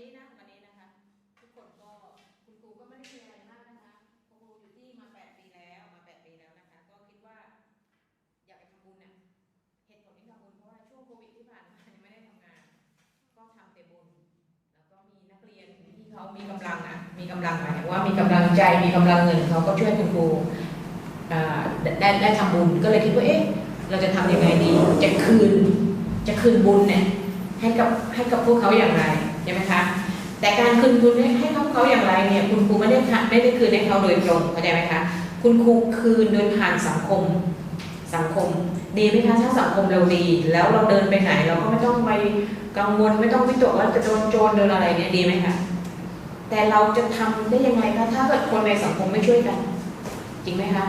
นี้นะวันนี้นะคะ ทุกคนก็คุณครูก็ไม่ได้มีอะไรมากนะคะคุณครูอยู่ที่มาแปดปีแล้วมาแปดปีแล้วนะคะ ก็คิดว่า อยากไปทำบุญน่ะเหตุผลที่ทำบุญเพราะว่าช่วงโควิดที่ผ่านมายังไม่ได้ทำงาน ก็ทำแต่บุญแล้วก็มีนักเรียนที่เขามีกำลังอะมีกำลังหมายถึงว่ามีกำลังใจมีกำลังเงินเขาก็ช่วยคุณครูอ่าได้ได้ทำบุญก็เลยคิดว่าเอ๊ะเราจะทำยังไงดี จะคืนจะคืนบุญเนี่ยให้กับให้กับพวกเขาอย่างไรใช่ไหมคะ แต่การคืนบุญให้ให้เขาเขาอย่างไรเนี่ยคุณครูไม่ได้ไม่ได้คืนให้เขาโดยตรงเข้าใจไหมคะคุณครูคืนโดยผ่านสังคมสังคม ดีไหมคะถ้าสังคมเราดี แล้วเราเดินไปไหน เราก็ไม่ต้องไปกังวลไม่ต้องวิตกว่าจะโดนโจรโดนอะไรเนี่ยดีไหมคะแต่เราจะทำได้ยังไงคะถ้าเกิดคนในสังคมไม่ช่วยกัน จริงไหมคะ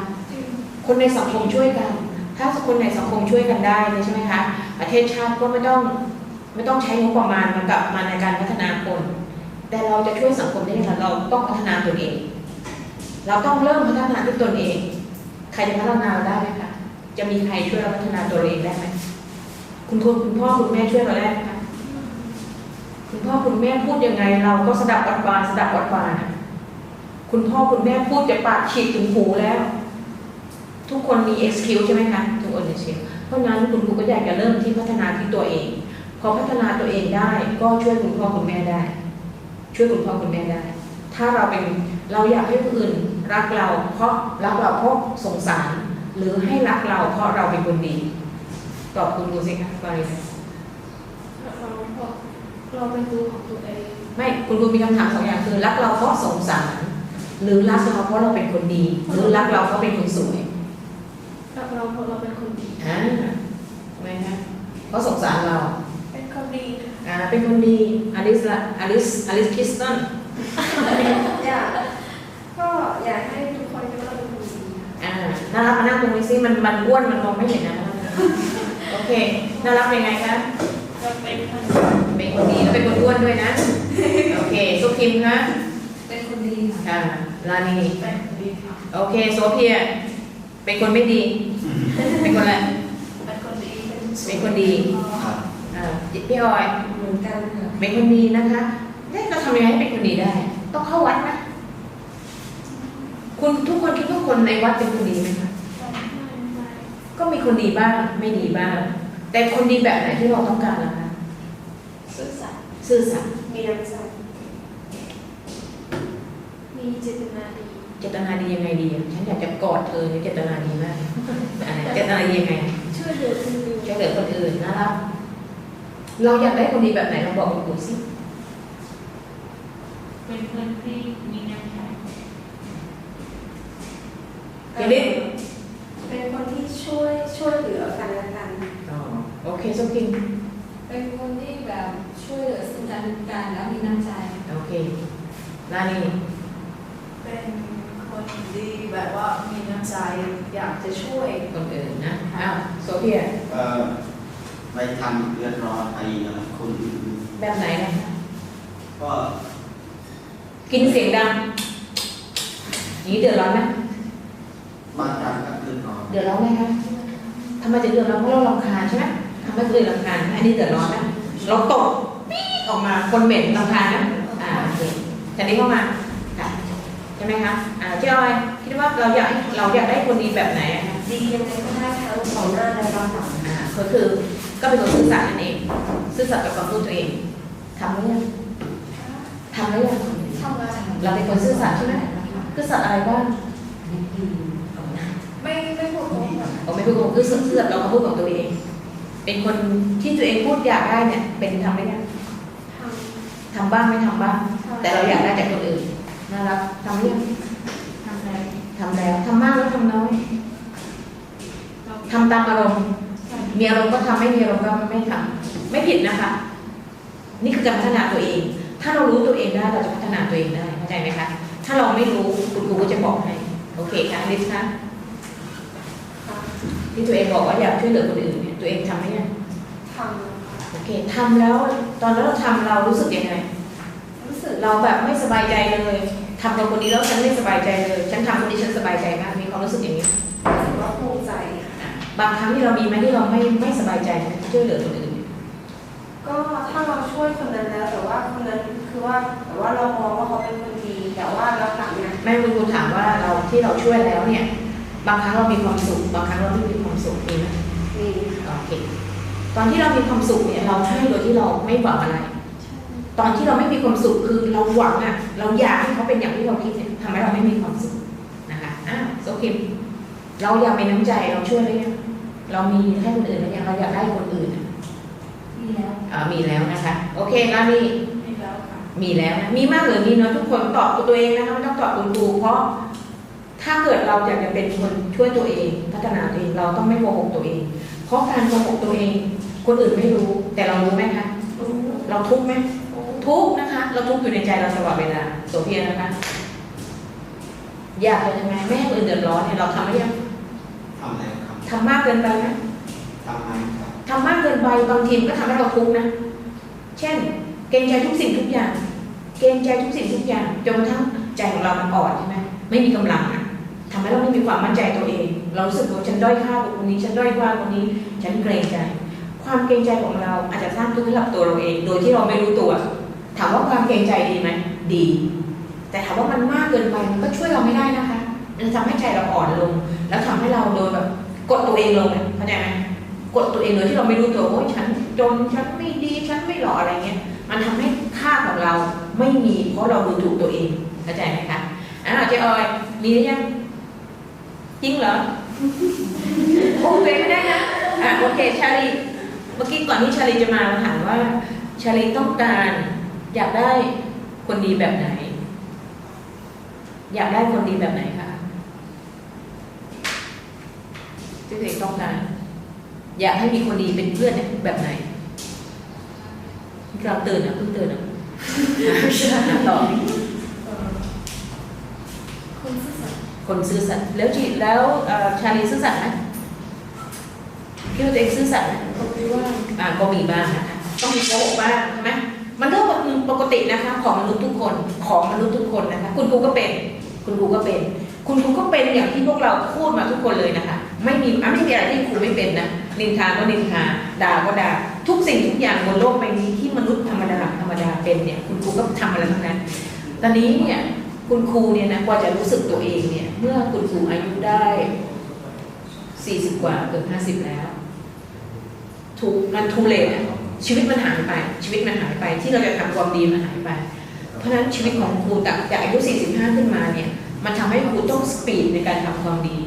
คนในสังคมช่วยกัน ถ้าคนในสังคมช่วยกันได้ใช่ไหมคะประเทศชาติก็ไม่ต้องไม่ต้องใช้งบประมาณมากับมาในการพัฒนาคน แต่เราจะช่วยสังคมได้ยังไงเราต้องพัฒนาตัวเอง เราต้องเริ่มพัฒนาด้วยตนเอง ใครจะพัฒนาเราได้ไหมคะจะมีใครช่วยเราพัฒนาตัวเราเองได้ไหมคุณครูคุณพ่อคุณแม่ช่วยเราได้ไหมคะคุณพ่อคุณแม่พูดยังไง เราก็สดับวัดวานสดับวัดวานคุณพ่อคุณแม่พูดจะปากฉีดถึงหูแล้ว ทุกคนมี excuse ใช่ไหมคะทุกคนมี excuse เพราะงั้นคุณครูก็อยากจะเริ่มที่พัฒนาที่ตัวเอง พอพัฒนาตัวเองได้ก็ช่วยคุณพ่อคุณแม่ได้ ช่วยคุณพ่อคุณแม่ได้ ถ้าเราเป็นเราอยากให้ผู้อื่นรักเรา เพราะรักเราเพราะสงสาร หรือให้รักเราเพราะเราเป็นคนดีตอบคุณดูสิคะว่าอะไรนะเราเพราะเราเป็นตัวของตัวเองไม่คุณครูมีคำถามสองอย่างคือรักเราเพราะสงสาร หรือรักเราเพราะเราเป็นคนดี หรือรักเราเพราะเป็นคนสวยรักเราเพราะเราเป็นคนดีอ่าทำไมคะเพราะสงสารเรา เป็นคนดีอ่า เป็นคนดีอลิสละอลิสอลิสคริสตันอยากก็อยากให้ทุกคนคิดว่าเราเป็นคนดีอ่าน่ารักมานั่งตรงนี้สิมันมันอ้วนมันมองไม่เห็นนะโอเคน่ารักเป็นไงคะเราเป็นคนเป็นคนดีแล้วเป็นคนอ้วนด้วยนะโอเคสุคิมคะเป็นคนดีค่ะอ่าลานีเป็นคนดีค่ะโอเคโซเฟียเป็นคนไม่ดี เป็นคนอะไรเป็นคนดีเป็นเป็นคนดีครับอ่า พี่ออยเหมือนกันค่ะเป็นคนดีนะคะเอ๊ะเราทำยังไงให้เป็นคนดีได้ ต้องเข้าวัดไหมคุณทุกคนคิดว่าคนในวัดเป็นคนดีไหมคะก็มีคนดีบ้างไม่ดีบ้าง แต่คนดีแบบไหนที่เราต้องการล่ะคะซื่อสัตย์ซื่อสัตย์มีน้ำใจมีเจตนาดีเจตนาดียังไงดีอะฉันอยากจะกอดเธอเนี่ยเจตนาดีมากอะไรเจตนาดียังไงช่วยเหลือคนอื่นช่วยเหลือคนอื่นนะครับ เราอยากได้คนดีแบบไหนเราบอกคุณครูสิเป็นคนที่มีน้ำใจเดี๋ยวนี้เป็นคนที่ช่วยช่วยเหลือกันและกันอ๋อโอเคสุกินเป็นคนที่แบบช่วยเหลือซึ่งกันและกันแล้วมีน้ำใจโอเคลานีเป็นคนดีแบบว่ามีน้ำใจอยากจะช่วยคนอื่นนะอ้าวโซเฟียเอ่อ ไม่ทำเดือดร้อนใครนะคนอื่นแบบไหนนะคะก็ กินเสียงดังอย่างนี้เดือดร้อนไหมบางครั้งก็เดือดร้อนเดือดร้อนไหมคะทำไมถึงเดือดร้อนเพราะเรารำคาญใช่ไหมทำให้คนอื่นรำคาญอันนี้เดือดร้อนนะเราตกปี๊ดออกมาคนเหม็นรำคาญนะอ่าโอเคจะนี้เข้ามาค่ะใช่ไหมคะอ่าเจ้าออยคิดว่าเราอยากเราอยากได้คนดีแบบไหนอะคะดียังไงก็ได้ทั้งของหน้าและรอบหลังอ่าก็คือ ก็เป็นคนซื่อสัตย์นั่นเองซื่อสัตย์กับคำพูดตัวเองทำหรือยังทำหรือยังทำงานเราเป็นคนซื่อสัตย์ใช่ไหมซื่อสัตย์อะไรบ้างไม่ไม่พูดโกหกผมไม่พูดโกหกคือซื่อสัตย์เราคำพูดของตัวเอง เป็นคนที่ตัวเองพูดอยากได้เนี่ยเป็นทำได้ยังททำบ้างไม่ทำบ้างำแต่เราอยากได้จากคนอื่นน่ารักทำหรือยังทำอะไรทำแล้วทำมากแล้วทำน้อยทำตามอารมณ์ มีอารมณ์ก็ทำไม่มีอารมณ์ก็ไม่ทำไม่ผิดนะคะ นี่คือการพัฒนาตัวเอง ถ้าเรารู้ตัวเองได้เราจะพัฒนาตัวเองได้เข้าใจไหมคะ ถ้าเราไม่รู้คุณครูก็จะบอกให้โอเคค่ะลิซคะที่ตัวเองบอกว่าอยากช่วยเหลือคนอื่นเนี่ยตัวเองทำไหมเนี่ยทโอเคทำแล้วตอนนั้นเราทำเรารู้สึกยังไงำรู้สึกเราแบบไม่สบายใจเลยทำกับคนนี้แล้วฉันไม่สบายใจเลย ฉันทำคนนี้ฉันสบายใจมากมีความรู้สึกอย่างนี้รู้สึกว่าภูมิใจค่ะ บางครั้งที่เรามีไหมที่เราไม่ไม่สบายใจช่วยเหลือคนอื่น ก็ถ้าเราช่วยคนนั้นแล้วแต่ว่าคนนั้นคือว่าแต่ว่าเรามองว่าเขาเป็นคนดีแต่ว่าเราหลังเนี่ยแม่คุณครูถามว่าเราที่เราช่วยแล้วเนี่ย บางครั้งเรามีความสุข บางครั้งเราไม่มีความสุขมีไหมมีโอเคตอนที่เรามีความสุขเนี่ยเราให้โดยที่เราไม่หวังอะไร ตอนที่เราไม่มีความสุขคือเราหวังอะ เราอยากให้เขาเป็นอย่างที่เราคิดเนี่ยทำให้เราไม่มีความสุขนะคะอ้าวโอเคเราอยากมีน้ำใจเราช่วยได้ยัง เรามีให้คนอื่นได้ยังเราอยากได้คนอื่นอะมีแล้วอ่ามีแล้วนะคะ โอเคแล้วมีนี่แล้วค่ะมีแล้วนะมีมากหรือมีน้อยทุกคนตอบตัวเองนะคะไม่ต้องตอบคุณครูเพราะถ้าเกิดเราอยากจะเป็นคนช่วยตัวเอง พัฒนาตัวเองเราต้องไม่โกหกตัวเอง เพราะการโกหกตัวเอง คนอื่นไม่รู้ แต่เรารู้ไหมคะรู้เราทุกข์ไหมทุกข์นะคะ เราทุกข์อยู่ในใจเราตลอดเวลาโสเพียนะคะ อยากเป็นยังไงไม่ให้คนอื่นเดือดร้อนเนี่ยเราทำไม่ยังทำอะไรครับ ทำมากเกินไปไหมทำไมครับทำมากเกินไปบางทีมันก็ทำให้เราทุกข์นะ เช่น เกรงใจทุกสิ่งทุกอย่าง เกรงใจทุกสิ่งทุกอย่างจนกระทั้งใจของเรามันอ่อนใช่ไหมไม่มีกำลังอะทำให้เราไม่มีความมั่นใจตัวเอง เรารู้สึกว่าฉันด้อยค่ากับคนนี้ ฉันด้อยค่าคนนี้ ฉันเกรงใจ ความเกรงใจของเราอาจจะสร้างทุกข์ให้กับตัวเราเอง โดยที่เราไม่รู้ตัว ถามว่าความเกรงใจดีไหมดี แต่ถามว่ามันมากเกินไปมันก็ช่วยเราไม่ได้นะคะ มันจะทำให้ใจเราอ่อนลง แล้วทำให้เราโดนแบบ กดตัวเองลงเข้าใจไหมกดตัวเองโดยที่เราไม่รู้ตัวว่าโอ๊ยฉันจนฉันไม่ดีฉันไม่หล่ออะไรเงี้ยมันทำให้ค่าของเราไม่มีเพราะเราดูถูกตัวเองเข้าใจไหมคะอ่าเจ๊ออยมีหรือยังจริงเหรอโอเคไม่ได้นะอ่าโอเคชาลีเมื่อกี้ก่อนที่ชาลีจะมาเราถามว่า ชาลีต้องการอยากได้คนดีแบบไหน อยากได้คนดีแบบไหนคะ ที่ตัวเองต้องการ อยากให้มีคนดีเป็นเพื่อนเนี่ยแบบไหนเราตื่นอะเพิ่งตื่นอะต่อเอ่อคนซื่อสัตย์คนซื่อสัตย์แล้วจีแล้วเอ่อชาลีซื่อสัตย์ไหมคิดว่าตัวเองซื่อสัตย์ไหมผมคิดว่าอ่าก็มีบ้างนะคะต้องมีโกหกบ้างใช่ไหมมันเรื่องปกตินะคะ ของมนุษย์ทุกคนของมนุษย์ทุกคนนะคะคุณครูก็เป็น คุณครูก็เป็น คุณครูก็เป็นอย่างที่พวกเราพูดมาทุกคนเลยนะคะ ไม่มีอะไม่มีอะไรที่ครูไม่เป็นนะนินทาก็นินทาด่าก็ด่าทุกสิ่งทุกอย่างบนโลกใบนี้ที่มนุษย์ธรรมดาธรรมดาเป็นเนี่ย คุณครูก็ทำมาแล้วทั้งนั้น ตอนนี้เนี่ยคุณครูเนี่ยนะกว่าจะรู้สึกตัวเองเนี่ย เมื่อคุณครูอายุได้40กว่าเกือบ50แล้วถูกมันทูเลตอะชีวิตมันหายไป ชีวิตมันหายไปที่เราจะทำความดีมันหายไป เพราะฉะนั้นชีวิตของครูจากจากอายุ 45 ขึ้นมาเนี่ย มันทำให้ครูต้องสปีดในการทำความดี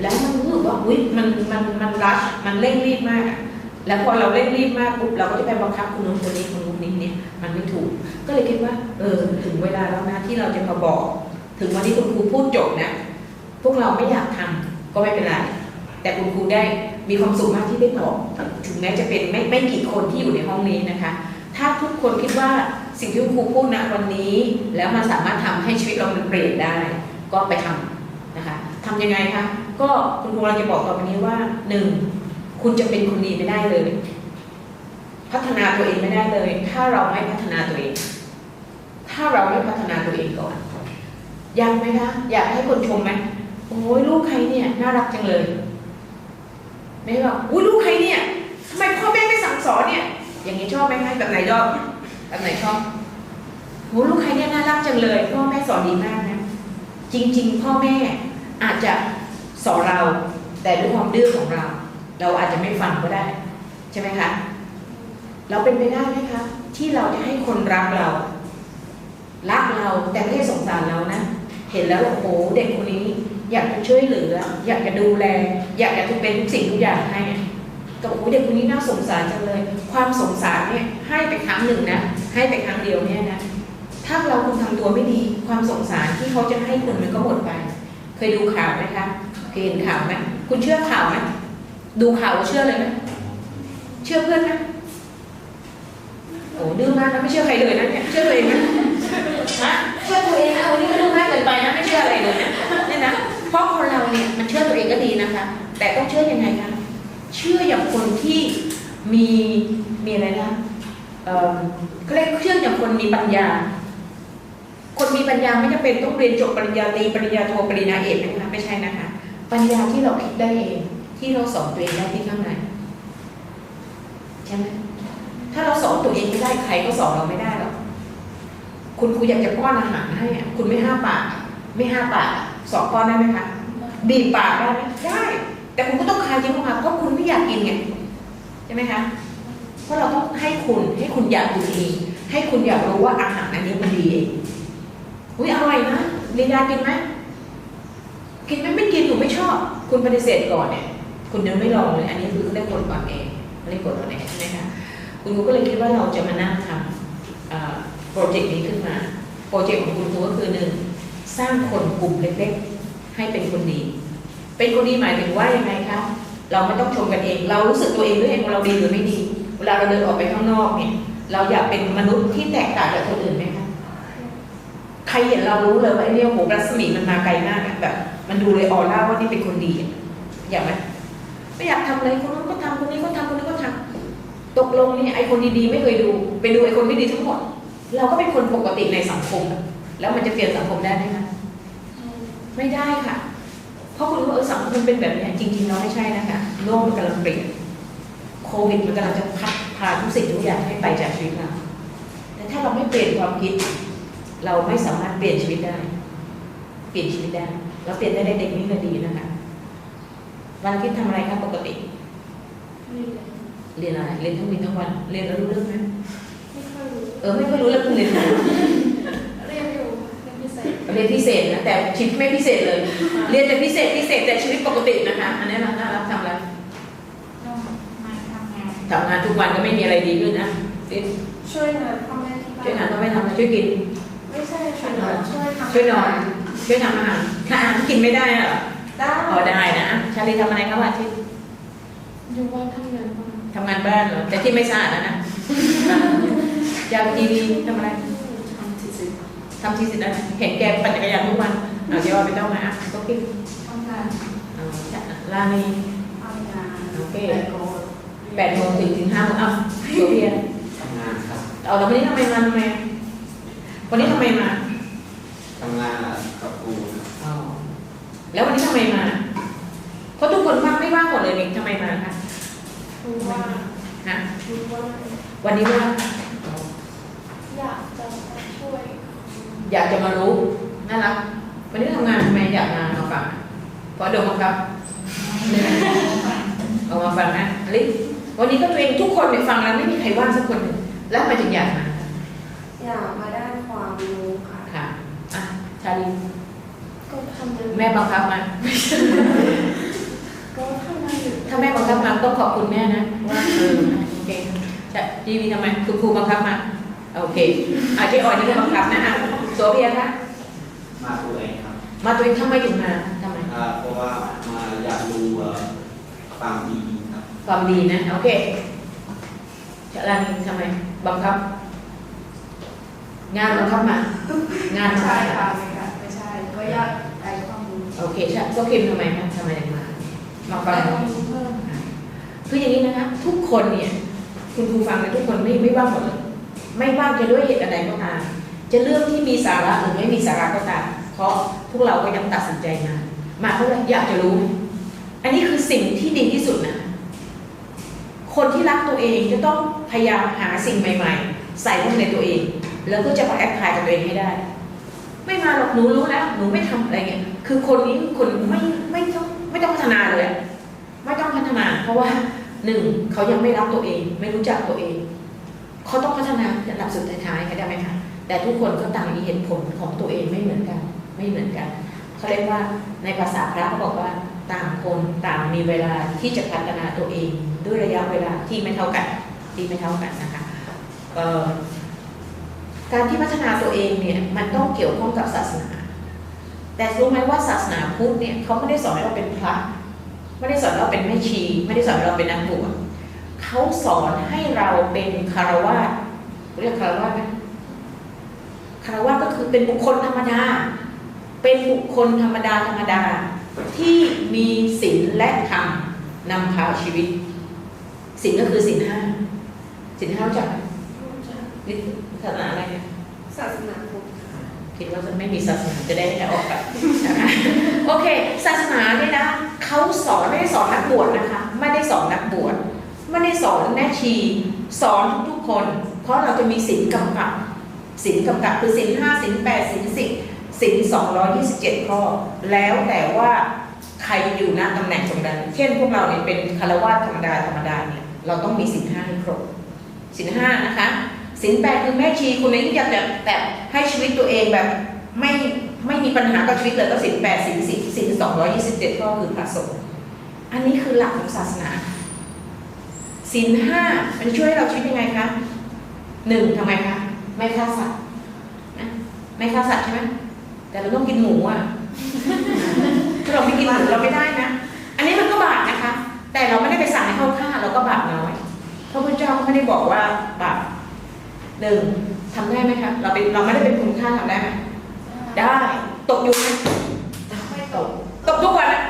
แล้วมันรู้สึกว่าอุ๊ยมันมันมันรัชมันเร่งรีบมาก แล้วพอเราเร่งรีบมากปุ๊บเราก็จะไปบังคับคนนู้นคนนี้คนนู้นนี้เนี่ยมันไม่ถูก ก็เลยคิดว่า เออถึงเวลาแล้วนะที่เราจะมาบอก ถึงวันที่คุณครูพูดจบนะพวกเราไม่อยากทำก็ไม่เป็นไรแต่คุณครูได้มีความสุขมากที่ได้บอกถึงแม้จะเป็นไม่ไม่กี่คนที่อยู่ในห้องนี้นะคะ ถ้าทุกคนคิดว่าสิ่งที่คุณครูพูดนะวันนี้ แล้วมันสามารถทำให้ชีวิตเรามันเปลี่ยนได้ ก็ไปทำนะคะทำยังไงคะก็คุณครูเราจะบอกต่อไปนี้ว่าหนึ่งคุณจะเป็นคนดีไม่ได้เลย พัฒนาตัวเองไม่ได้เลย ถ้าเราไม่พัฒนาตัวเอง ถ้าเราไม่พัฒนาตัวเองก่อนอยากไหมคะอยากให้คนชมไหมโอ้ยลูกใครเนี่ยน่ารักจังเลยไม่บอกอุ้ยลูกใครเนี่ยทำไมพ่อแม่ไม่สั่งสอนเนี่ย อย่างนี้ชอบไหมคะแบบไหนชอบแบบไหนชอบโอ้ลูกใครเนี่ยน่ารักจังเลยพ่อแม่สอนดีมาก จริง ๆ พ่อแม่อาจจะสอนเราแต่ด้วยความดื้อของเรา เราอาจจะไม่ฟังก็ได้ ใช่ไหมคะ เราเป็นไปได้ไหมคะ ที่เราจะให้คนรักเรารักเราแต่ไม่ได้สงสารเรานะ เห็นแล้วโอ้โหเด็กคนนี้ อยากจะช่วยเหลือ อยากจะดูแล อยากจะเป็นทุกสิ่งทุกอย่างให้ก็โอ้โหเด็กคนนี้น่าสงสารจังเลย ความสงสารเนี่ยให้ไปครั้งหนึ่งนะให้ไปครั้งเดียวเนี่ยนะ ถ้าเราคุณทำตัวไม่ดีความสงสารที่เขาจะให้คุณมันก็หมดไป เคยดูข่าวไหมคะเคยเห็นข่าวไหมคุณเชื่อข่าวไหมดูข่าวเชื่อเลยไหมเชื่อเพื่อนไหมโอ้ดื้อมากนะไม่เชื่อใครเลยนะเนี่ยเชื่อตัวเองไหมฮะเชื่อตัวเองเอานี่ก็ดื้อมากเกินไปนะไม่เชื่ออะไรเลยนะเนี่ยนะเพราะคนเราเนี่ยมันเชื่อตัวเองก็ดีนะคะ แต่ต้องเชื่อยังไงคะเชื่ออย่างคนที่มีมีอะไรนะเออเขาเรียกเชื่ออย่างคนมีปัญญา คนมีปัญญาไม่จำเป็นต้องเรียนจบปริญญาตรีปริญญาโทปริญญาเอกนะคะไม่ใช่นะคะ ปัญญาที่เราคิดได้เองที่เราสอนตัวเองได้ที่ข้างในใช่ไหมถ้าเราสอนตัวเองไม่ได้ใครก็สอนเราไม่ได้หรอกคุณครูอยากจะป้อนอาหารให้อะคุณไม่ห้าปาก ไม่ห้าปากสองป้อนได้ไหมคะบีบปากได้ไหมได้ แต่คุณก็ต้องคายยิ้มออกมาเพราะคุณไม่อยากกินไงใช่ไหมคะเพราะเราต้องให้คุณให้คุณอยากกินเองให้คุณอยากรู้ว่าอาหารอันนี้มันดีเอง อุ้ยอร่อยนะลีดากินไหมกินไหมไม่กินหนูไม่ชอบ คุณปฏิเสธก่อนเนี่ยคุณยังไม่ลองเลยอันนี้คือเรียกกดอ่อนแอเขาเรียกกดอ่อนแอใช่ไหมคะคุณครูก็เลยคิดว่าเราจะมานั่งทำโปรเจกต์นี้ขึ้นมาโปรเจกต์ของคุณครูก็คือหนึ่งสร้างคนกลุ่มเล็กๆ ให้เป็นคนดี เป็นคนดีหมายถึงว่ายังไงคะเราไม่ต้องชมกันเอง เรารู้สึกตัวเองด้วยเองว่าเราดีหรือไม่ดี เวลาเราเดินออกไปข้างนอกเนี่ยเราอยากเป็นมนุษย์ที่แตกต่างจากคนอื่นไหม ใครเห็นเรารู้เลยว่าไอ้เนี่ยโหรัศมีมันมาไกลมากแบบ มันดูเลยออร่าว่านี่เป็นคนดีอะอยากไหมไม่อยากทำอะไรคนนู้นก็ทำคนนี้ก็ทำคนนี้ก็ทำตกลงนี่ไอ้คนดีๆไม่เคยดูไปดูไอ้คนไม่ดีทั้งหมด เราก็เป็นคนปกติในสังคม แล้วมันจะเปลี่ยนสังคมได้ไหมคะไม่ได้ค่ะ เพราะคุณรู้ว่าเออสังคมเป็นแบบนี้จริงๆเราไม่ใช่นะคะโลกมันกำลังเปลี่ยนโควิดมันกำลังจะพัดพาทุกสิ่งทุกอย่างให้ไปจากชีวิตเราแต่ถ้าเราไม่เปลี่ยนความคิด เราไม่สามารถเปลี่ยนชีวิตได้ เปลี่ยนชีวิตได้เราเปลี่ยนได้ในเด็กนี่ก็ดีนะคะวันอาทิตย์ทำอะไรครับปกติ เรียนอะไรเรียนทั้งวันทั้งวัน เรียนแล้วรู้เรื่องไหมไม่ค่อยรู้เออไม่ค่อยรู้แล้วคุณเรียนอะไรเรียนอยู่เรียนพิเศษเรียนพิเศษนะแต่ชีวิตไม่พิเศษเลย เรียนแต่พิเศษพิเศษแต่ชีวิตปกตินะคะอันนี้เราน่ารักทำอะไรต้องมาทำงานทำงานทุกวันก็ไม่มีอะไรดีขึ้นนะเรียนช่วยงานพ่อแม่ที่บ้านช่วยงานต้องไม่ทำอะไรช่วยกิน ไม่ใช่ช่วยนอนช่วยทำช่วยนอนช่วยทำอาหารถ้าอาหารกินไม่ได้เหรอได้พอได้นะชาลีทำอะไรครับวันอาที่อยู่บ้านทำงานบ้างทำงานบ้านเหรอแต่ที่ไม่สะอาดนะนะยาวทีวีทำอะไรทำทีสิทำทีสินะเห็นแกปั่นจักรยานทุกวันเอาเดี๋ยวเอาไปต้องมาอะก็กินทำงานเอาจ้ะลานีทำงานโอเคแต่ก็แปดโมงถึงถึงห้าโมงเอ้าโซเฟียทำงานครับเอาแล้ววันนี้ทำไมมาทำไม วันนี้ทำไมมาทำงานกับครูครับอ๋อแล้ววันนี้ทำไมมา เพราะทุกคนว่างไม่ว่างหมดเลยนี่ทำไมมาคะรู้ว่าฮะรู้ว่าวันนี้ว่างอยากจะมาช่วย อยากจะมารู้น่ารักวันนี้ทำงานทำไมอยากมามาฟังเพราะเดี๋ยวบังคับเอามาฟังนะอลิวันนี้ก็ตัวเองทุกคนเนี่ยฟังแล้วไม่มีใครว่างสักคนหนึ่งแล้วทำไมถึงอยากมาอยากมาได้ ความรู้ค่ะค่ะอะชาลีก็ทำงานแม่บังคับมา ก็ทำงานอยู่ถ้าแม่บังคับมาต้องขอบคุณแม่นะว่าเออโอเคจะดีวีทำไมคุณครูบังคับมาโอเคอาเจ๊ออยนี่ก็บังคับนะอะโซเฟียคะมาตัวเองครับ มาตัวเองทำไมถึงมาทำไมอ่าเพราะว่ามาอยากดูเอ่อความดีครับความดีนะโอเคชาลานีทำไมบังคับ งานบังคับมา งานไม่บังคัใช่บมาค่ะไม่ค่ะไม่ใช่ก็อยากได้ความรู้โอเคใช่ก็คิมทำไมคะทำไมถึงมามาฟัได้งความรู้เพิ่มคืออย่างนี้นะคะทุกคนเนี่ย คุณครูฟังเนี่ยทุกคนไม่ไม่ว่างหมดเลยไม่ว่างจะด้วยเหตุอะไรก็ตามจะเรื่องที่มีสาระหรือไม่มีสาระก็ตามเพราะพวกเราก็ยังตัดสินใจมา มาเพราะอะไรอยากจะรู้ อันนี้คือสิ่งที่ดีที่สุดนะคนที่รักตัวเองจะต้องพยายามหาสิ่งใหม่ ๆ ใส่เข้าในตัวเอง แล้วก็จะมาแอพพลายกับตัวเองให้ได้ ไม่มาหรอกหนูรู้แล้วหนูไม่ทำอะไรเงี้ยคือคนนี้คนไม่ไม่ต้องไม่ต้องพัฒนาเลย ไม่ต้องพัฒนา เพราะว่าหนึ่งเขายังไม่รักตัวเอง ไม่รู้จักตัวเองเขาต้องพัฒนาระดับสุดท้ายๆเข้ไหมคะแต่ทุกคนก็ต่างมีเหตุผลของตัวเองไม่เหมือนกัน ไม่เหมือนกันเขาเรียกว่าในภาษาพระเขาบอกว่าต่างคนต่างมีเวลาที่จะพัฒนาตัวเอง ด้วยระยะเวลาที่ไม่เท่ากันที่ไม่เท่ากันนะคะเออ การที่พัฒนาตัวเองเนี่ยมันต้องเกี่ยวข้องกับศาสนา แต่รู้ไหมว่าศาสนาพุทธเนี่ยเขาไม่ได้สอนให้เราเป็นพระไม่ได้สอนให้เราเป็นแม่ชี ไม่ได้สอนให้เราเป็นนักบวชเขาสอนให้เราเป็นคารวาสเรียกคารวาสไหมคารวาสก็คือเป็นบุคคลธรรมดา เป็นบุคคลธรรมดาธรรมดา ที่มีศีลและธรรมนำพาชีวิตศีลก็คือศีลห้าศีลห้ารู้จักไหมรู้จักนี่ ศาสนาอะไรเนี่ยศาสนาพุทธค่ะคิดว่าจะไม่มีศาสนาจะได้ไม่ออกกันนะคะโอเค ศาสนาเนี่ยนะเขาสอนไม่ได้สอนนักบวชนะคะ ไม่ได้สอนนักบวชไม่ได้สอนแม่ชี สอนทุกๆคน เพราะเราจะมีศีลกำกับศีลกำกับคือศีลห้าศีลแปดศีลสิบศีลสองร้อยยี่สิบเจ็ดข้อ แล้วแต่ว่าใครอยู่ณตำแหน่งตรงนั้นเช่นพวกเราเนี่ยเป็นคารวะธรรมดาธรรมดาเนี่ยเราต้องมีศีลห้าให้ครบศีลห้านะคะ ศีลแปดคือแม่ชีคุณนี้อยากจะแบบให้ชีวิตตัวเองแบบไม่ไม่มีปัญหากับชีวิตเลยก็ศีลแปดศีลสิบศีลสองร้อยยี่สิบเจ็ดข้อคือพระสงฆ์อันนี้คือหลักของศาสนาศีลห้ามันช่วยให้เราชีวิตยังไงคะหนึ่งทำไมคะไม่ฆ่าสัตว์นะไม่ฆ่าสัตว์ใช่ไหมแต่เราต้องกินหมูอะถ้าเราไม่กินหมูเราไม่ได้นะ อันนี้มันก็บาปนะคะ แต่เราไม่ได้ไปสั่งให้เขาฆ่าเราก็บาปน้อยพระพุทธเจ้าก็ไม่ได้บอกว่าบาป หนึ่งทำได้ไหมคะเราเป็นเราไม่ได้เป็นคนฆ่าทำได้ไหมได้ ตกยุงไหมไม่ตก ตกทุกวันอะ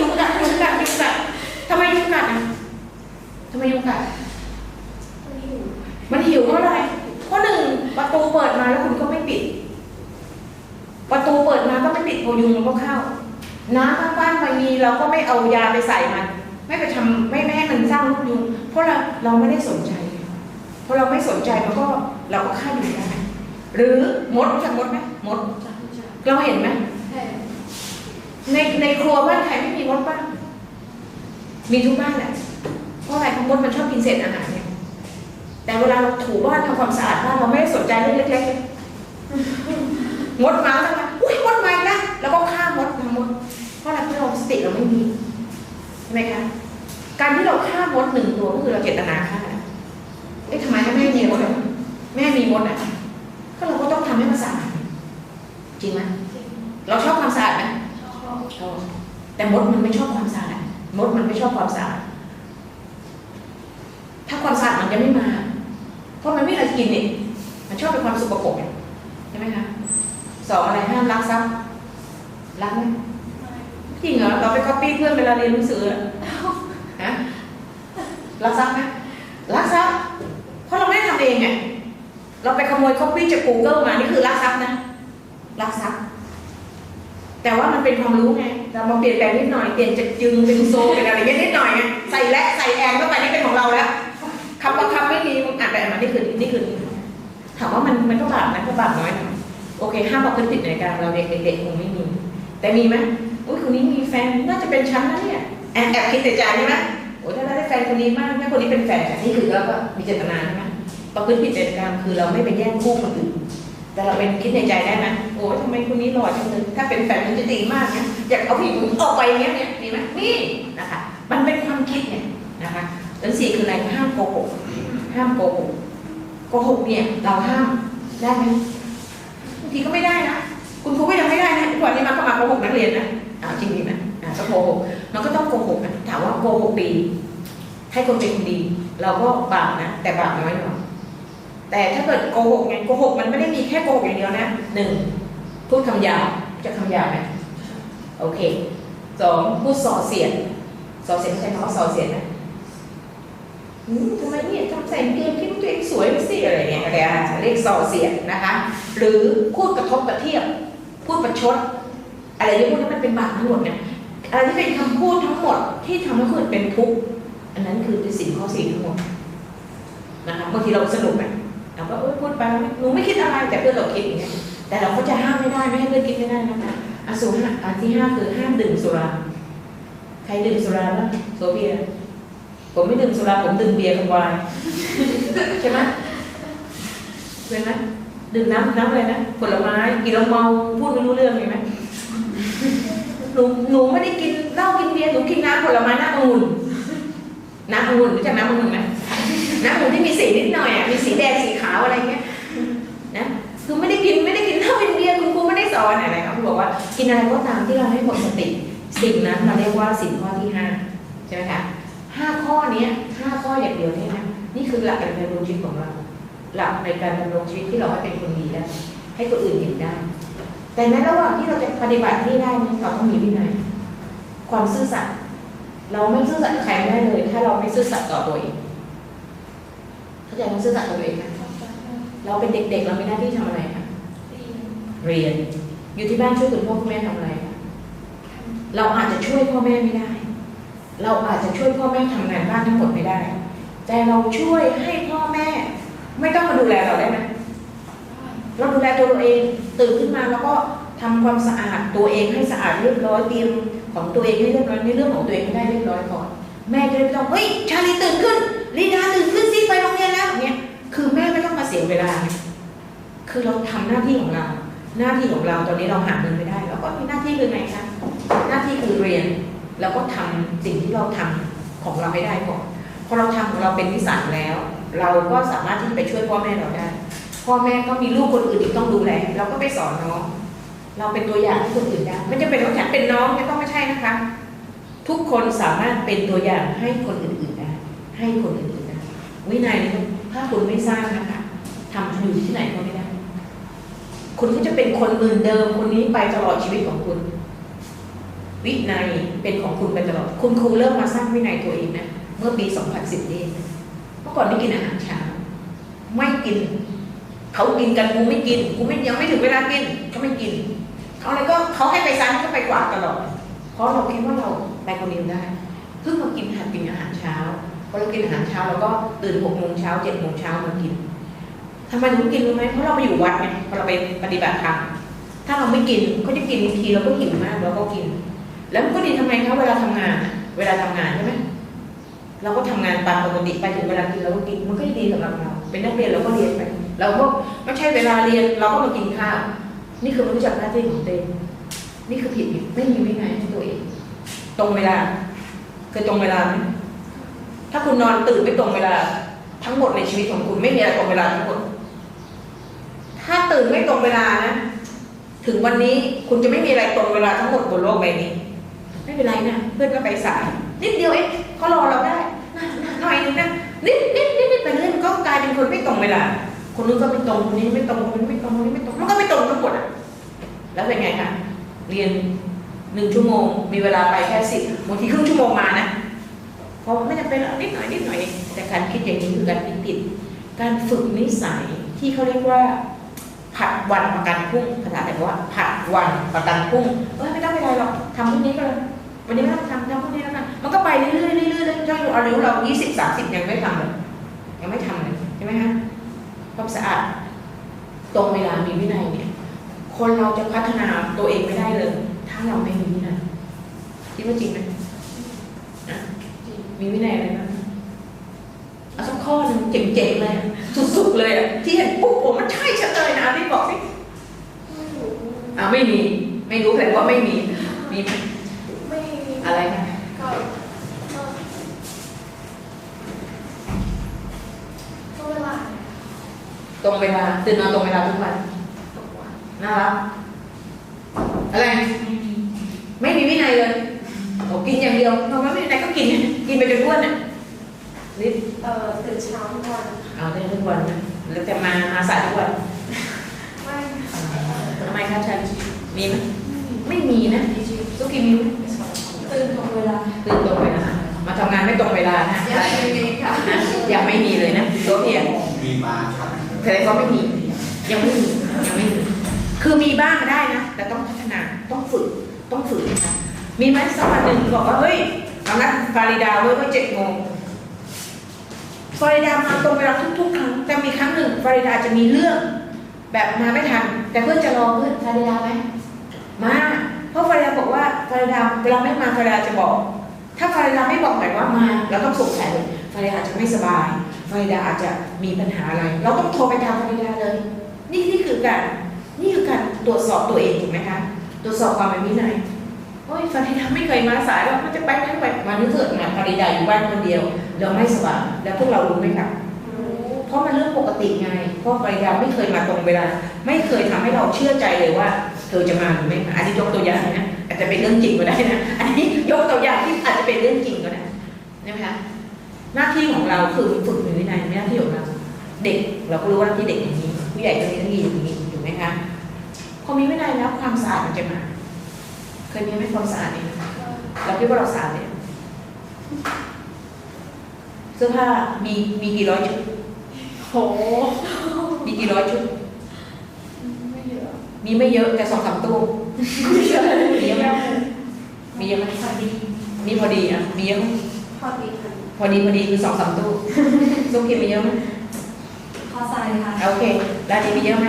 ยุงกัดยุงกัดยุงกัดทำไมยุงกัดอะทำไมยุงกัดไม่อยู่มันหิวเพราะอะไรเพราะหนึ่งประตูเปิดมาแล้วคุณก็ไม่ปิด ประตูเปิดมาก็ไม่ปิดพอยุงมันก็เข้า น้ำข้างบ้านไปมีเราก็ไม่เอายาไปใส่มัน ไม่ไปทำไม่ไม่ให้มันสร้างลูกยุงเพราะเราเราไม่ได้สนใจ พอเราไม่สนใจมันก็เราก็ฆ่ายุงได้หรือมดรู้จักมดไหมมดจับจับเราเห็นไหมแค่ในในครัวบ้านใครไม่มีมดบ้าง มีทุกบ้านแหละเพราะอะไรเพราะมดมันชอบกินเศษอาหารเนี่ยแต่เวลาเราถูบ้านทำความสะอาดบ้านเราไม่ได้สนใจเรื่องเล็กๆมดมาแล้วนะอุ้ยมดมาอีกแล้วแล้วก็ฆ่ามดทำมด เพราะอะไรเพราะเราสติเราไม่มีใช่ไหมคะการที่เราฆ่ามดหนึ่งตัวก็คือเราเจตนาฆ่านะเอ๊ะทำไมแม่มีมดอะแม่มีมดอะ ก็เราก็ต้องทำให้มันสะอาดจริงไหมจริงเราชอบความสะอาดไหมชอบชอบแต่มดมันไม่ชอบความสะอาดมดมันไม่ชอบความสะอาดถ้าความสะอาดมันจะไม่มา เพราะมันไม่อะไรกินเนี่ยมันชอบเป็นความสุกปรกเนี่ยใช่ไหมคะสองอะไรห้ามรักทรัพย์รักไหมจริงเหรอเราไปก๊อปปี้เพื่อนเวลาเรียนหนังสืออะฮะรักทรัพย์ไหมรักทรัพย์เพราะ เราไม่ได้ทำเองไงเราไปขโมยก๊อปปี้จาก Google มานี่คือรักทรัพย์นะรักทรัพย์แต่ว่ามันเป็นความรู้ไงเรามาเปลี่ยนแปลงนิดหน่อยเปลี่ยนจากจึงเป็นโซเป็นอะไรเงี้ยนิดหน่อยไงใส่และใส่แอนเข้าไปนี่เป็นของเราแล้วคำบาคำไม่มีอ่านไปอ่านมานี่คือนี่คือถามว่ามันมันก็บาปนะก็บาปน้อยนะโอเคห้ามเอาขึ้นผิดในการเราเด็กเด็กๆคงไม่มี แต่มีไหมอุ้ยคนนี้มีแฟนน่าจะเป็นฉันนะเนี่ยแอบแอบคิดในใจใช่ไหมโอ้ยถ้าได้แฟนคนนี้มากถ้าคนนี้เป็นแฟนฉันนี่คือก็มีเจตนาใช่ไหม ประพฤติผิดในการคือเราไม่ไปแย่งคู่คนอื่น แต่เราเป็นคิดในใจได้ไหมโอ้ยทำไมคนนี้หล่อจังเลยถ้าเป็นแฟนมันจะดีมากเนี่ยอยากเอาผู้หญิงออกไปเงี้ยเนี่ยมีไหมนี่นะคะ มันเป็นความคิดเนี่ยนะคะอันสี่คืออะไรห้ามโกหกห้ามโกหกโกหกเนี่ยเราห้ามได้ไหมบางทีก็ไม่ได้นะคุณครูก็ยังไม่ได้นะทุกวันนี้มันก็มาโกหกนักเรียนนะอ่าวจริงดีไหมอ่าก็โกหกมันก็ต้องโกหกนะถามว่าโกหกดีให้คนเป็นคนดี เราก็บาปนะแต่บาปน้อยหน่อย แต่ถ้าเกิดโกหกไงโกหกมันไม่ได้มีแค่โกหกอย่างเดียวนะหนึ่งพูดคำหยาบจะคำหยาบไหมโอเคสองพูดส่อเสียดส่อเสียดใช้คำว่าส่อเสียดไหมทำไมเนี่ยทำใส่เกงคิดว่าตัวเองสวยไปสิอะไรเงี้ยอะไรอะเรียกส่อเสียดนะคะ หรือพูดกระทบกระเทียบ พูดประชด อะไรที่พูดนั้นมันเป็นบาปทั้งหมดเนี่ยอะไรที่เป็นคำพูดทั้งหมดที่ทำให้คนอื่นเป็นทุกข์อันนั้นคือเป็นสิ่งข้อสี่ทั้งหมดนะคะบางทีเราสนุกไหม เราก็เออพูดไปหนูไม่คิดอะไรแต่เพื่อนเราคิดอย่างเงี้ยแต่เราก็จะห้ามไม่ได้ไม่ให้เพื่อนคิดไม่ได้นะคะอันสูงห้าอันที่ห้าคือห้ามดื่มสุรา ใครดื่มสุราบ้างโซเฟียผมไม่ดื่มสุราผมดื่มเบียร์กับวน์ใช่ไหมเป็นไหมดื่มน้ำน้ำอะไรนะผลไม้กินแล้วเมาพูดไม่รู้เรื่องเห็นไหมหนูหนูไม่ได้กินเหล้ากินเบียร์หนูกินน้ำผลไม้น้ำองุ่นน้ำองุ่นรู้จักน้ำองุ่นไหม น้ำหมูที่มีสีนิดหน่อยอะมีสีแดงสีขาวอะไรเงี้ยนะคือไม่ได้กินไม่ได้กินเหล้าเป็นเบียร์คุณครูไม่ได้สอนอะไรครับบอกว่ากินอะไรก็ตามที่เราให้หมดสติสิ่งนั้นเราเรียกว่าสิ่งข้อที่ห้าใช่ไหมคะห้าข้อนี้ห้าข้ออย่างเดียวเนี่ยนะนี่คือหลักการดำรงชีวิตของเรา หลักในการดำรงชีวิตที่เราให้เป็นคนดีได้ให้คนอื่นเห็นได้ แต่ในระหว่างที่เราจะปฏิบัติที่ได้นี่เราต้องมีวินัยความซื่อสัตย์เราไม่ซื่อสัตย์ใครไม่ได้เลย ถ้าเราไม่ซื่อสัตย์ต่อตัวเองาใจคำซื่อสัตย์กับตัวเองไหมเราเป็นเด็กๆ เรามีหน้าที่ทำอะไรคะดีเรียน อยู่ที่บ้านช่วยคุณพ่อคุณแม่ทำอะไรคะเราอาจจะช่วยพ่อแม่ไม่ได้ เราอาจจะช่วยพ่อแม่ทำงานบ้านทั้งหมดไม่ได้ แต่เราช่วยให้พ่อแม่ ไม่ต้องมาดูแลเราได้ไหมเราดูแลตัวเราเองตื่นขึ้นมาแล้วก็ทำความสะอาดตัวเองให้สะอาดเรียบร้อยเตรียมของตัวเองให้เรียบร้อยในเรื่องของตัวเองให้ได้เรียบร้อยก่อน แม่จะได้ไม่ต้องเฮ้ยชาลีตื่นขึ้น ลีดาตื่นขึ้นสิไปโรงเรียนแล้วเนี่ยคือแม่ไม่ต้องมาเสียเวลา คือเราทำหน้าที่ของเรา หน้าที่ของเราตอนนี้เราหาเงินไม่ได้เราก็มีหน้าที่คือไงคะหน้าที่คือเรียนแล้วก็ทำสิ่งที่เราทำของเราให้ได้ก่อนพอเราทำของเราเป็นนิสัยแล้ว เราก็สามารถที่จะไปช่วยพ่อแม่เราได้พ่อแม่ก็มีลูกคนอื่นอีกต้องดูแลเราก็ไปสอนน้อง เราเป็นตัวอย่างให้คนอื่นได้ไม่จำเป็นต้องฉันเป็นน้องไม่ต้องไม่ใช่นะคะ ทุกคนสามารถเป็นตัวอย่างให้คนอื่น ให้คนอื่นๆได้วินัยนี่ถ้าคุณไม่สร้างนะคะทำอยู่ที่ไหนก็ไม่ได้ คุณก็จะเป็นคนเหมือนเดิมคนนี้ไปตลอดชีวิตของคุณ วินัยเป็นของคุณไปตลอด คุณครูเริ่มมาสร้างวินัยตัวเองนะเมื่อปี 2010นี่เองเมื่อก่อนไม่กินอาหารเช้าไม่กิน เขากินกันกูไม่กินกูไม่ยังไม่ถึงเวลากินก็ไม่กินเขาอะไรก็เขาให้ไปซ้ำก็ไปกวาดตลอด เพราะเราคิดว่าเราไปคนเดียวได้เพิ่งมากินหัดกินอาหารเช้า อเรากินอาหารเช้าเราก็ตื่นหกโมงเช้าเจ็ดโมงเช้ามากินทำไมถึงกินรู้ไหมเพราะเราไปอยู่วัดไงพอเราไปปฏิบัติธรรมถ้าเราไม่กินเขาจะกินทีเราก็หิวมากเราก็กิน แล้วมันก็ดีทำไมคะเวลาทำงาน เวลาทำงานใช่ไหมเราก็ทำงานตามปกติไปถึงเวลากินเราก็กินมันก็ดีสำหรับเรา เป็นนักเรียนเราก็เรียนไปเราก็ไม่ใช่เวลาเรียนเราก็มากินข้าวนี่คือไม่รู้จักหน้าที่ของตัวเองนี่คือผิดไม่มีวินัยให้ตัวเอง ตรงเวลาเคยตรงเวลาไหม ถ้าคุณนอนตื่นไม่ตรงเวลา ทั้งหมดในชีวิตของคุณไม่มีอะไรตรงเวลาทั้งหมด ถ้าตื่นไม่ตรงเวลานะ ถึงวันนี้คุณจะไม่มีอะไรตรงเวลาทั้งหมดบนโลกใบนี้ ไม่เป็นไรนะเพื่อนก็ไปสาย นิดเดียวเองเขารอเราได้นะนะหน่อยนึงนะนิดนิดนิดนิดไปเรื่อยมันก็กลายเป็นคนไม่ตรงเวลา คนนู้นก็ไม่ตรงคนนี้ไม่ตรงคนนี้ไม่ตรงคนนี้ไม่ตรงมันก็ไม่ตรงทั้งหมดอะแล้วเป็นไงคะเรียนหนึ่งชั่วโมง มีเวลาไปแค่สิบบางทีครึ่งชั่วโมงมานะ พราะไม่จำเป็นนิดหน่อยนิดหน่อย แต่การคิดอย่างนี้คือการคิดผิด การฝึกนิสัยที่เขาเรียกว่า ผัดวันประกันพุ่งภาษาไทยว่า ผัดวันประกันพุ่งเออไม่ต้องไปอะไรหรอกทำพรุ่งนี้ก็เลยวันนี้ไม่ต้องทำทำพรุ่งนี้แล้วกันมันก็ไปเรื่อยๆเรื่อยๆเรื่อยๆจนอายุเรายี่สิบสามสิบยังไม่ทำเลยยังไม่ทำเลยใช่ไหมฮะความสะอาดตรงเวลามีวินัยเนี่ย คนเราจะพัฒนาตัวเองไม่ได้เลย ถ้าเราไม่มีวินัยคิดว่าจริงไหม มีวินัยอะไรบ้างเอาสักข้อหนึ่งเจ๋งๆเลยอะสุดๆเลยอะที่เห็นปุ๊บผมมันใช่ฉันเลยนะที่บอกสิไม่รู้อ่าไม่มี ไม่รู้แต่ว่าไม่มี มีไหมไม่อะไรคะก็ก็ก็เวลาเนี่ยตรงเวลาตื่นนอนตรงเวลาทุกวันตกวันน่ารักอะไรไม่มีวินัยเลย โอ้กินอย่างเดียวเพราะว่าไม่มีวินัยก็กิน กินไปจนอ้วนอะนี่เอ่อตื่นเช้าทุกวันเอาได้ทุกวันนะแล้วแต่มามาสายทุกวันไม่ทำไมคะชันมีไหมไม่มีนะทุกกินมีไหมตื่นตรงเวลาตื่นตรงเวลามาทำงานไม่ตรงเวลานะยังไม่มีค่ะนะยังไม่มีเลยนะตัวเพียงมีมาครับแสดงว่าไม่มี ยังไม่มียังไม่มีคือมีบ้างได้นะ แต่ต้องพัฒนาต้องฝึกต้องฝึกนะคะ มีไหมสักวันหนึ่งบอกว่าเฮ้ยเอานัดฟาริดาไว้ว่าเจ็ดโมงฟาริดามาตรงเวลาทุกๆครั้งแต่มีครั้งหนึ่งฟาริดาจะมีเรื่องแบบมาไม่ทัน แต่เพื่อนจะรอเพื่อนฟาริดาไหมมาเพราะฟาริดาบอกว่าฟาริดาเวลาไม่มาฟาริดาจะบอก ถ้าฟาริดาไม่บอกหมายว่ามาเราต้องสงสัยเลยฟาริดาอาจจะไม่สบายฟาริดาอาจจะมีปัญหาอะไร เราต้องโทรไปตามฟาริดาเลย นี่นี่คือการนี่คือการตรวจสอบตัวเองถูกไหมคะตรวจสอบความเป็นวินัย โอ้ยฟาริดาไม่เคยมาสายหรอกมันจะไปไม่ไปมานึกเถิดนะฟาริดาอยู่บ้านคนเดียวเราไม่สบายแล้วพวกเรารู้ไหมคะรู้เพราะมันเรื่องปกติไงเพราะภรรยาไม่เคยมาตรงเวลา ไม่เคยทำให้เราเชื่อใจเลยว่า เธอจะมาหรือไม่มาอันนี้ยกตัวอย่างนะอาจจะเป็นเรื่องจริงก็ได้นะอันนี้ยกตัวอย่างที่อาจจะเป็นเรื่องจริงก็ได้นะคะหน้าที่ของเราคือฝึกมีวินัยหน้าที่ของเราเด็กเราก็รู้ว่าหน้าที่เด็กอย่างนี้ผู้ใหญ่ก็มีหน้าที่อย่างนี้ถูกไหมคะพอมีวินัยแล้วความสะอาดมันจะมา เคยมีไหมความสะอาดนี่เราคิดว่าเราสะอาดเนี่ยเสื้อผ้ามีมีกี่ร้อยชุดโหมีกี่ร้อยชุด ไม่เยอะ มีไม่เยอะแต่สองสามตู้ไม่เยอะมีเยอะไหมมีเยอะไหมพอดีมีพอดีอะมีเยอะไหมพอดีค่ะพอดีพอดีคือสองสามตู้ซุ้มกินมีเยอะไหมพอใจค่ะโอเคร้านนี้มีเยอะไหม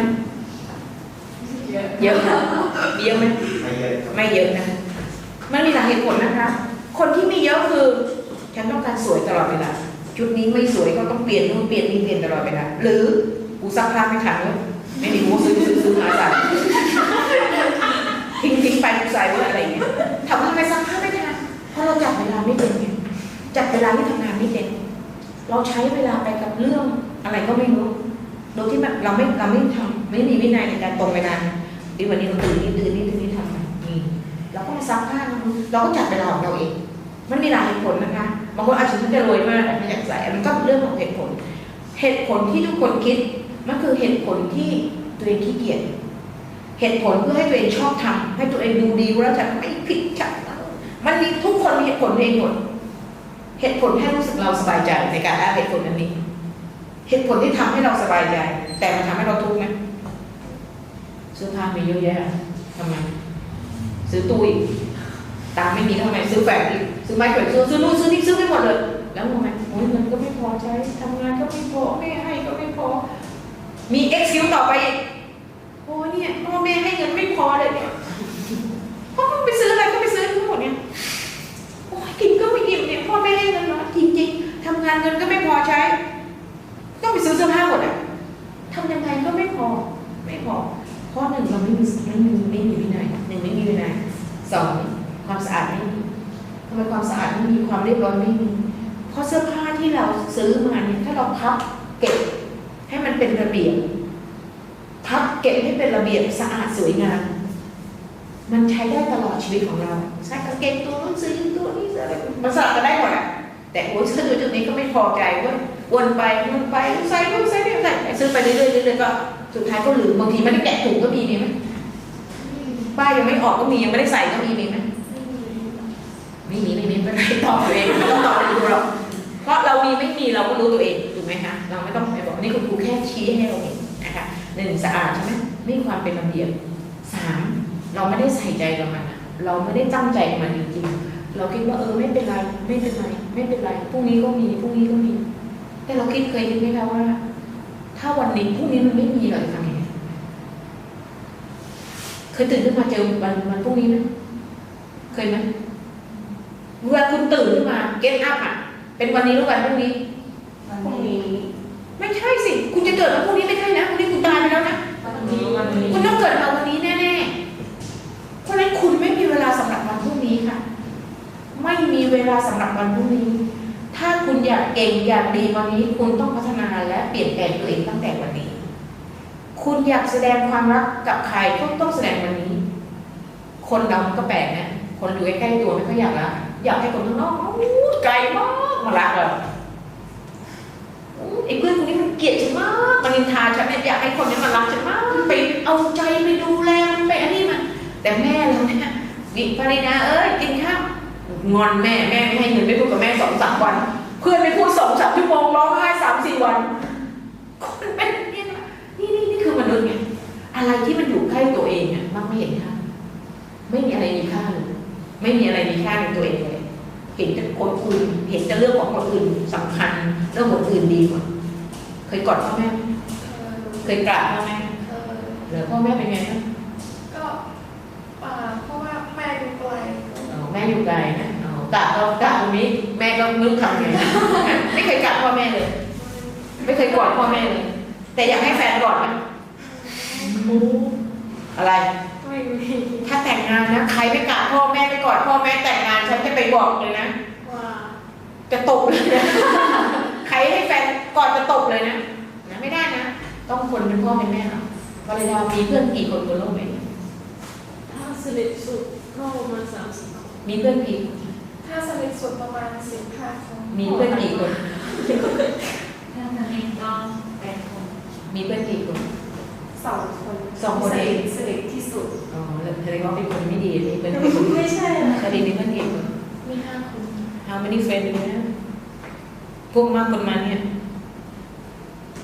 เยอะนะมีเยอะไหมไม่เยอะครับไม่เยอะนะ มันมีหลายเหตุผลนะคะ คนที่มีเยอะคือ ฉันต้องการสวยตลอดเวลาชุดนี้ไม่สวยก็ต้องเปลี่ยนนู่นเปลี่ยนนี่เปลี่ยนตลอดเวลาหรือกูซักผ้าไม่ทันเลยไม่มีกูซื้อซื้อซื้อมาใส่ทิ้งทิ้งไปกูใส่ไว้อะไรอย่างเงี้ยถามว่าทำไมซักผ้าไม่ทันเพราะเราจัดเวลาไม่เป็นไงจัดเวลาที่ทำงานไม่เป็นเราใช้เวลาไปกับเรื่องอะไรก็ไม่รู้โดยที่แบบเราไม่เราไม่ทำไม่มีวินัยในการตรงเวลา ดีวันนี้เราตื่นนี่ตื่นนี่ตื่นนี่ทำไงนี่เราก็มาซักผ้าเราก็จัดเวลาของเราเอง มันมีหลายเหตุผลนะคะบางคนอาจจะฉันจะรวยมากแต่ไม่อยากใส่มันก็เรื่องของเหตุผล เหตุผลที่ทุกคนคิดมันคือเหตุผลที่ตัวเองขี้เกียจเหตุผลเพื่อให้ตัวเองชอบทำให้ตัวเองดูดีว่าจะไม่ผิดจัดมันมีทุกคนมีเหตุผลเองหมดเหตุผลให้รู้สึกเราสบายใจในการได้เหตุผลนั้นนี้ เหตุผลที่ทำให้เราสบายใจ แต่มันทำให้เราทุกข์ไหม เสื้อผ้ามีเยอะแยะทำไมซื้อตู้อีกตังค์ไม่มีทำไมซื้อแฝงอีกซื้อไม้แขวนซื้อซื้อนู่นซื้อนี่ซื้อไม่หมดเลย แล้วทำไมโอ้ยเงินก็ไม่พอใช้ทำงานก็ไม่พอแม่ให้ก็ไม่พอ มีเอ็กซ์คิวต่อไปอีกโอ้เนี่ยพ่อแม่ให้เงินไม่พอเลยเนี่ยพ่อไปซื้ออะไรก็ไปซื้อทั้งหมดเนี่ยโอ้ยกินก็ไม่อิ่มเนี่ยพ่อแม่ให้เงินน้อยจริงๆทำงานเงินก็ไม่พอใช้ ต้องไปซื้อเสื้อผ้าหมดอะทำยังไงก็ไม่พอไม่พอ เพราะหนึ่งเราไม่มีไม่มีไม่มีวินัยหนึ่งไม่มีวินัยสองความสะอาดไม่มีทำไมความสะอาดไม่มีความเรียบร้อยไม่มีเพราะเสื้อผ้าที่เราซื้อมาเนี่ยถ้าเราพับเก็บให้มันเป็นระเบียบพับเก็บให้เป็นระเบียบสะอาดสวยงามมันใช้ได้ตลอดชีวิตของเราใส่กางเกงตัวนู้นซื้อตัวนี้ซื้ออะไรมันสลับกันได้หมดอะแต่โอ้ยเสื้อตัวจุดนี้ก็ไม่พอใจเว่าวนไปวนไปใส่นู่นใส่นี่ใส่ซื้อไปเรื่อยๆเรื่อยๆก็ สุดท้ายก็ลืมบางทีไม่ได้แกะถุงก็มีมีไหมป้ายยังไม่ออกก็มียังไม่ได้ใส่ก็มีมีไหมไม่มีไม่มีไม่เป็นไรตอบตัวเองไม่ต้องตอบตัวเราเพราะเรามีไม่มีเราก็รู้ตัวเองถูกไหมคะเราไม่ต้องไปบอกนี่คุณครูแค่ชี้ให้เราเห็นนะคะหนึ่งสะอาดใช่ไหมไม่มีความเป็นระเบียบสามเราไม่ได้ใส่ใจกับมันเราไม่ได้ตั้งใจกับมันจริงๆเราคิดว่าเออไม่เป็นไรไม่เป็นไรไม่เป็นไรพรุ่งนี้ก็มีพรุ่งนี้ก็มี แต่เราคิดเคยคิดไหมคะว่า ถ้าวันนี้พรุ่งนี้มันไม่มีเราจะทำยังไงเคยตื่นขึ้นมาเจอวันวันพรุ่งนี้ไหมเคยไหมเวลาคุณตื่นขึ้นมาเก็ตอัพอะ เป็นวันนี้หรือวันพรุ่งนี้พรุ่งนี้ ไม่ใช่สิ คุณจะเกิดมาพรุ่งนี้ไม่ใช่นะพรุ่งนี้คุณตายไปแล้วนะวันนี้วันนี้คุณต้องเกิดมาวันนี้แน่ๆเพราะฉะนั้นคุณไม่มีเวลาสำหรับวันพรุ่งนี้ค่ะ ไม่มีเวลาสำหรับวันพรุ่งนี้ ถ้าคุณอยากเก่งอยากดีวันนี้คุณต้องพัฒนาและเปลี่ยนแปลงตัวเองตั้งแต่วันนี้ คุณอยากแสดงความรักกับใครก็ต้องแสดงวันนี้ คนเราก็แปลกนะคนอยู่ใกล้ๆตัวไม่ค่อยอยากรักอยากให้คนข้างนอกไกลมากมารักเราอู้ไอ้เพื่อนคนนี้มันเกลียดฉันมากมันนินทาฉันเนี่ยอยากให้คนนี้มารักฉันมากไปเอาใจไปดูแลมันไปอันนี้มันแต่แม่เราเนี่ยวิปรินาเอ้ยกินข้าว งอนแม่แม่ไม่ให้เงินไม่พูดกับแม่สองสามวัน เพื่อนไม่พูดสองสามชั่วโมงร้องไห้สามสี่วันคนเป็นอย่างนี้นะนี่นี่นี่คือมนุษย์ไงอะไรที่มันอยู่ใกล้ตัวเองอะมักไม่เห็นค่าไม่มีอะไรมีค่าเลยไม่มีอะไรมีค่าในตัวเองเลยเห็นแต่คนอื่นเห็นแต่เรื่องของคนอื่นสำคัญเรื่องคนอื่นดีกว่าเคยกอดพ่อแม่ไหมเคยกราบพ่อแม่ไหมเออหรือพ่อแม่เป็นไงนะก็อ่าเพราะว่าแม่อยู่ไกลอ๋อแม่อยู่ไกลนะ อ๋อกราบก็กราบตรงนี้แม่ก็ไม่รู้ทำไงไม่เคยกราบพ่อแม่เลย ไม่เคยกอดพ่อแม่เลย แต่อยากให้แฟนกอดไหมอะไรไม่มีถ้าแต่งงานนะใครไม่กราบพ่อแม่ไม่กอดพ่อแม่แต่งงานฉันจะไปบอกเลยนะว่าจะตบเลยนะใครให้แฟนกอดจะตบเลยนะนะไม่ได้นะต้องคนเป็นพ่อเป็นแม่เนาะภรรยามีเพื่อนกี่คนบนโลกใบนี้ถ้าสนิทสุดก็ประมาณสามสิบคนมีเพื่อนกี่คนถ้าสนิทสุดประมาณสิบห้าคนมีเพื่อนกี่คนถ้าสนิทก็แปดคนมีเพื่อนกี่คนสองคนสองคนเองสนิทที่สุดอ๋อแล้วแสดงว่าเป็นคนไม่ดีนี่เป็นคนไม่ใช่นะคดีมีเพื่อนกี่คนมีห้าคน How many friends do you have พวกมากคนมาเนี่ย